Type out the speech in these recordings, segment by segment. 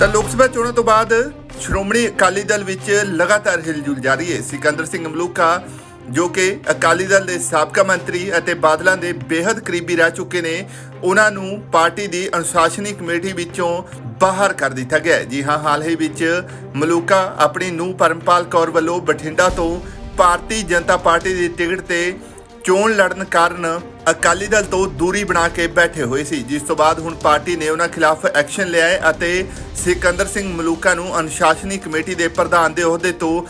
ਤਾਂ ਲੋਕ ਸਭਾ ਚੋਣਾਂ ਤੋਂ ਬਾਅਦ ਸ਼੍ਰੋਮਣੀ ਅਕਾਲੀ ਦਲ ਵਿੱਚ ਲਗਾਤਾਰ ਹਿਲਜੁਲ ਜਾਰੀ ਹੈ। ਸਿਕੰਦਰ ਸਿੰਘ ਮਲੂਕਾ, ਜੋ ਕਿ ਅਕਾਲੀ ਦਲ ਦੇ ਸਾਬਕਾ ਮੰਤਰੀ ਅਤੇ ਬਾਦਲਾਂ ਦੇ ਬੇहद ਕਰੀਬੀ ਰਹਿ ਚੁੱਕੇ ਨੇ, ਉਹਨਾਂ ਨੂੰ ਪਾਰਟੀ ਦੀ ਅਨੁਸ਼ਾਸਨੀ ਕਮੇਟੀ ਵਿੱਚੋਂ ਬਾਹਰ ਕਰ ਦਿੱਤਾ ਗਿਆ ਜੀ ਹਾਂ, ਹਾਲ ਹੀ ਵਿੱਚ ਮਲੂਕਾ ਆਪਣੀ ਨੂੰ ਪਰਮਪਾਲ ਕੌਰ ਵੱਲੋਂ ਬਠਿੰਡਾ ਤੋਂ ਭਾਰਤੀ ਜਨਤਾ ਪਾਰਟੀ ਦੀ ਟਿਕਟ ਤੇ ਚੋਣ ਲੜਨ ਕਾਰਨ ਅਕਾਲੀ ਦਲ ਤੋਂ ਦੂਰੀ ਬਣਾ ਕੇ ਬੈਠੇ ਹੋਏ ਸੀ। ਜਿਸ ਤੋਂ ਬਾਅਦ ਹੁਣ ਪਾਰਟੀ ਨੇ ਉਹਨਾਂ ਖਿਲਾਫ ਐਕਸ਼ਨ ਲਿਆ ਹੈ ਅਤੇ ਸਿਕੰਦਰ ਸਿੰਘ ਮਲੂਕਾ ਨੂੰ ਅਨੁਸ਼ਾਸਨੀ ਕਮੇਟੀ ਦੇ ਪ੍ਰਧਾਨ ਦੇ ਅਹੁਦੇ ਤੋਂ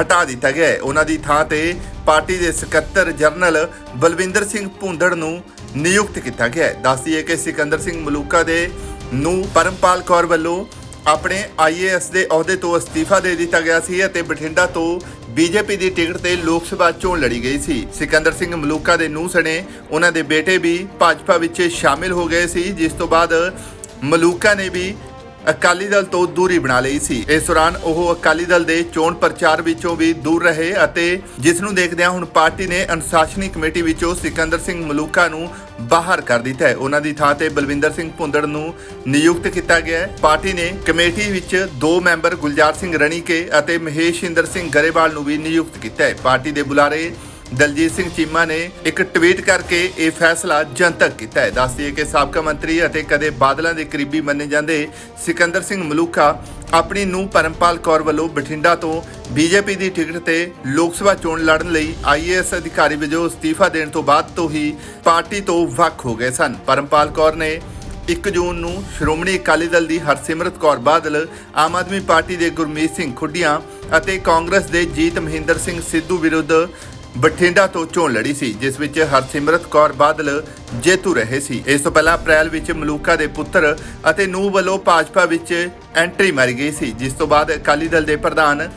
ਹਟਾ ਦਿੱਤਾ ਗਿਆ ਹੈ। ਉਹਨਾਂ ਦੀ ਥਾਂ ਤੇ ਪਾਰਟੀ ਦੇ ਸਕੱਤਰ ਜਨਰਲ ਬਲਵਿੰਦਰ ਸਿੰਘ ਭੁੰਦੜ ਨੂੰ ਨਿਯੁਕਤ ਕੀਤਾ ਗਿਆ ਹੈ। ਦੱਸਦੀਏ ਕਿ ਸਿਕੰਦਰ ਸਿੰਘ ਮਲੂਕਾ ਦੇ ਨੂੰ ਪਰਮਪਾਲ ਕੌਰ ਵੱਲੋਂ ਆਪਣੇ ਆਈਏਐਸ ਦੇ ਅਹੁਦੇ ਤੋਂ ਅਸਤੀਫਾ ਦੇ ਦਿੱਤਾ ਗਿਆ ਸੀ ਅਤੇ ਬਠਿੰਡਾ ਤੋਂ ਬੀਜੇਪੀ ਦੀ ਟਿਕਟ ਤੇ ਲੋਕ ਸਭਾ ਚੋਣ ਲੜੀ ਗਈ ਸੀ। ਸਿਕੰਦਰ ਸਿੰਘ ਮਲੂਕਾ ਦੇ ਨੂੰਹ ਸਣੇ ਉਹਨਾਂ ਦੇ ਬੇਟੇ ਵੀ ਭਾਜਪਾ ਵਿੱਚ ਸ਼ਾਮਿਲ ਹੋ ਗਏ ਸੀ, ਜਿਸ ਤੋਂ ਬਾਅਦ ਮਲੂਕਾ ਨੇ ਵੀ ਅਕਾਲੀ ਦਲ ਤੋਂ ਦੂਰੀ ਬਣਾ ਲਈ ਸੀ। ਇਸ ਦੌਰਾਨ ਉਹ ਅਕਾਲੀ ਦਲ ਦੇ ਚੋਣ ਪ੍ਰਚਾਰ ਵਿੱਚੋਂ ਵੀ ਦੂਰ ਰਹੇ ਅਤੇ ਜਿਸ ਨੂੰ ਦੇਖਦਿਆਂ ਹੁਣ ਪਾਰਟੀ ਨੇ ਅਨੁਸ਼ਾਸਨੀ ਕਮੇਟੀ ਵਿੱਚੋਂ ਸਿਕੰਦਰ ਸਿੰਘ ਮਲੂਕਾ ਨੂੰ ਬਾਹਰ ਕਰ ਦਿੱਤਾ ਹੈ। ਉਹਨਾਂ ਦੀ ਥਾਂ ਤੇ ਬਲਵਿੰਦਰ ਸਿੰਘ ਭੁੰਦੜ ਨੂੰ ਨਿਯੁਕਤ ਕੀਤਾ ਗਿਆ ਹੈ। ਪਾਰਟੀ ਨੇ ਕਮੇਟੀ ਵਿੱਚ ਦੋ ਮੈਂਬਰ ਗੁਲਜ਼ਾਰ ਸਿੰਘ ਰਣੀਕੇ ਅਤੇ ਮਹੇਸ਼ ਇੰਦਰ ਸਿੰਘ ਗਰੇਵਾਲ ਨੂੰ ਵੀ ਨਿਯੁਕਤ ਕੀਤਾ ਹੈ। ਪਾਰਟੀ ਦੇ ਬੁਲਾਰੇ ਦਲਜੀਤ ਸਿੰਘ ਚੀਮਾ ਨੇ ਇੱਕ ਟਵੀਟ ਕਰਕੇ ਇਹ ਫੈਸਲਾ ਜਨਤਕ ਕੀਤਾ ਹੈ। ਦੱਸਦੀਏ ਕਿ ਸਾਬਕਾ ਮੰਤਰੀ ਅਤੇ ਕਦੇ ਬਾਦਲਾਂ ਦੇ ਕਰੀਬੀ ਮੰਨੇ ਜਾਂਦੇ ਸਿਕੰਦਰ ਸਿੰਘ ਮਲੂਕਾ ਆਪਣੀ ਨੂੰ ਪਰਮਪਾਲ ਕੌਰ ਵੱਲੋਂ ਬਠਿੰਡਾ ਤੋਂ ਬੀਜੇਪੀ ਦੀ ਟਿਕਟ ਤੇ ਲੋਕ ਸਭਾ ਚੋਣ ਲੜਨ ਲਈ ਆਈਏਐਸ ਅਧਿਕਾਰੀ ਵਜੋਂ ਅਸਤੀਫਾ ਦੇਣ ਤੋਂ ਬਾਅਦ ਤੋਂ ਹੀ ਪਾਰਟੀ ਤੋਂ ਵੱਖ ਹੋ ਗਏ ਸਨ। ਪਰਮਪਾਲ ਕੌਰ ਨੇ 1 ਜੂਨ ਨੂੰ ਸ਼੍ਰੋਮਣੀ ਅਕਾਲੀ ਦਲ ਦੀ ਹਰਸਿਮਰਤ ਕੌਰ ਬਾਦਲ, ਆਮ ਆਦਮੀ ਪਾਰਟੀ ਦੇ ਗੁਰਮੀਤ ਸਿੰਘ ਖੁੱਡੀਆਂ ਅਤੇ ਕਾਂਗਰਸ ਦੇ ਜੀਤ ਮਹਿੰਦਰ ਸਿੰਘ ਸਿੱਧੂ ਵਿਰੁੱਧ ਬਠਿੰਡਾ ਤੋਂ ਚੋਣ ਲੜੀ ਸੀ, ਜਿਸ ਵਿੱਚ ਹਰਸਿਮਰਤ ਕੌਰ ਬਾਦਲ ਜੇਤੂ ਰਹੇ ਸੀ। ਇਸ ਤੋਂ ਪਹਿਲਾਂ ਅਪ੍ਰੈਲ ਵਿੱਚ ਮਲੂਕਾ ਦੇ ਪੁੱਤਰ ਅਤੇ ਨੂੰਹ ਵੱਲੋਂ ਭਾਜਪਾ ਵਿੱਚ ਐਂਟਰੀ ਮਾਰੀ ਗਈ ਸੀ। ਜਿਸ ਤੋਂ ਬਾਅਦ ਅਕਾਲੀ ਦਲ ਦੇ ਪ੍ਰਧਾਨ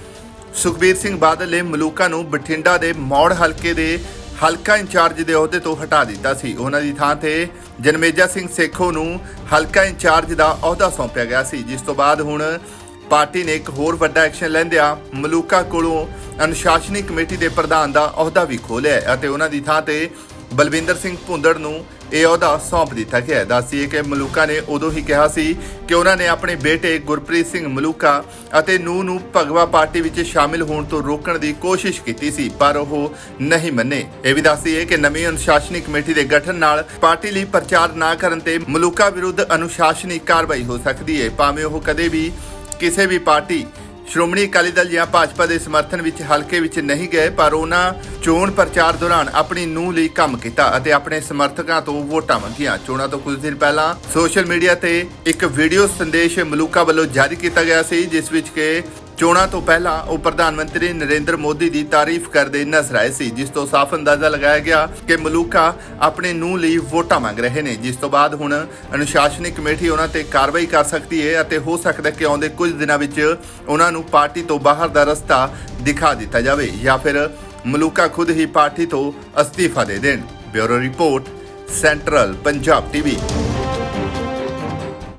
ਸੁਖਬੀਰ ਸਿੰਘ ਬਾਦਲ ਨੇ ਮਲੂਕਾ ਨੂੰ ਬਠਿੰਡਾ ਦੇ ਮੌੜ ਹਲਕੇ ਦੇ ਹਲਕਾ ਇੰਚਾਰਜ ਦੇ ਅਹੁਦੇ ਤੋਂ ਹਟਾ ਦਿੱਤਾ ਸੀ। ਉਹਨਾਂ ਦੀ ਥਾਂ ਤੇ ਜਨਮੇਜਾ ਸਿੰਘ ਸੇਖੋ ਨੂੰ ਹਲਕਾ ਇੰਚਾਰਜ ਦਾ ਅਹੁਦਾ ਸੌਂਪਿਆ ਗਿਆ ਸੀ। ਜਿਸ ਤੋਂ ਬਾਅਦ ਹੁਣ ਪਾਰਟੀ ਨੇ ਇੱਕ ਹੋਰ ਵੱਡਾ ਐਕਸ਼ਨ ਲੈਂਦਿਆਂ ਮਲੂਕਾ ਕੋਲੋਂ ਅਨੁਸ਼ਾਸਨੀ ਕਮੇਟੀ ਦੇ ਪ੍ਰਧਾਨ ਦਾ ਅਹੁਦਾ ਵੀ ਖੋਲਿਆ ਅਤੇ ਉਹਨਾਂ ਦੀ ਥਾਂ ਤੇ ਬਲਵਿੰਦਰ ਸਿੰਘ ਭੁੰਦੜ ਨੂੰ ਇਹ ਅਹੁਦਾ ਸੌਂਪ ਦਿੱਤਾ ਗਿਆ ਹੈ। ਦੱਸੀਏ ਕਿ ਮਲੂਕਾ ਨੇ ਉਦੋਂ ਹੀ ਕਿਹਾ ਸੀ ਕਿ ਉਹਨਾਂ ਨੇ ਆਪਣੇ ਬੇਟੇ ਗੁਰਪ੍ਰੀਤ ਸਿੰਘ ਮਲੂਕਾ ਅਤੇ ਨੂੰਹ ਨੂੰ ਭਗਵਾ ਪਾਰਟੀ ਵਿੱਚ ਸ਼ਾਮਿਲ ਹੋਣ ਤੋਂ ਰੋਕਣ ਦੀ ਕੋਸ਼ਿਸ਼ ਕੀਤੀ ਸੀ, ਪਰ ਉਹ ਨਹੀਂ ਮੰਨੇ। ਇਹ ਵੀ ਦੱਸੀਏ ਕਿ ਨਵੀਂ ਅਨੁਸ਼ਾਸਨੀ ਕਮੇਟੀ ਦੇ ਗਠਨ ਨਾਲ ਪਾਰਟੀ ਲਈ ਪ੍ਰਚਾਰ ਨਾ ਕਰਨ ਤੇ ਮਲੂਕਾ ਵਿਰੁੱਧ ਅਨੁਸ਼ਾਸਨੀ ਕਾਰਵਾਈ ਹੋ ਸਕਦੀ ਹੈ। ਭਾਵੇਂ ਉਹ ਕਦੇ ਵੀ ਕਿਸੇ ਵੀ ਪਾਰਟੀ, ਸ਼੍ਰੋਮਣੀ ਅਕਾਲੀ ਦਲ ਜਾਂ ਭਾਜਪਾ ਦੇ ਸਮਰਥਨ ਵਿੱਚ ਹਲਕੇ ਵਿੱਚ ਨਹੀਂ ਗਏ, ਪਰ ਉਹਨਾਂ ਚੋਣ ਪ੍ਰਚਾਰ ਦੌਰਾਨ ਆਪਣੀ ਨੂੰਹ ਲਈ ਕੰਮ ਕੀਤਾ ਅਤੇ ਆਪਣੇ ਸਮਰਥਕਾਂ ਤੋਂ ਵੋਟਾਂ ਮੰਗੀਆਂ। ਚੋਣਾਂ ਤੋਂ ਕੁਝ ਦਿਨ ਪਹਿਲਾਂ ਸੋਸ਼ਲ ਮੀਡੀਆ ਤੇ ਇੱਕ ਵੀਡੀਓ ਸੰਦੇਸ਼ ਮਲੂਕਾ ਵੱਲੋਂ ਜਾਰੀ ਕੀਤਾ ਗਿਆ ਸੀ, ਜਿਸ ਵਿੱਚ ਕਿ ਚੋਣਾਂ ਤੋਂ ਪਹਿਲਾਂ ਉਹ ਪ੍ਰਧਾਨ ਮੰਤਰੀ ਨਰਿੰਦਰ ਮੋਦੀ ਦੀ ਤਾਰੀਫ ਕਰਦੇ ਨਜ਼ਰ ਆਏ ਸੀ, ਜਿਸ ਤੋਂ ਸਾਫ਼ ਅੰਦਾਜ਼ਾ ਲਗਾਇਆ ਗਿਆ ਕਿ ਮਲੂਕਾ ਆਪਣੇ ਨੂੰਹ ਲਈ ਵੋਟਾਂ ਮੰਗ ਰਹੇ ਨੇ। ਜਿਸ ਤੋਂ ਬਾਅਦ ਹੁਣ ਅਨੁਸ਼ਾਸਨੀ ਕਮੇਟੀ ਉਹਨਾਂ ਤੇ ਕਾਰਵਾਈ ਕਰ ਸਕਦੀ ਹੈ ਅਤੇ ਹੋ ਸਕਦਾ ਕਿ ਆਉਂਦੇ ਕੁਝ ਦਿਨਾਂ ਵਿੱਚ ਉਹਨਾਂ ਨੂੰ ਪਾਰਟੀ ਤੋਂ ਬਾਹਰ ਦਾ ਰਸਤਾ ਦਿਖਾ ਦਿੱਤਾ ਜਾਵੇ ਜਾਂ ਫਿਰ ਮਲੂਕਾ ਖੁਦ ਹੀ ਪਾਰਟੀ ਤੋਂ ਅਸਤੀਫਾ ਦੇ ਦੇਣ। Bureau report, central Punjab TV.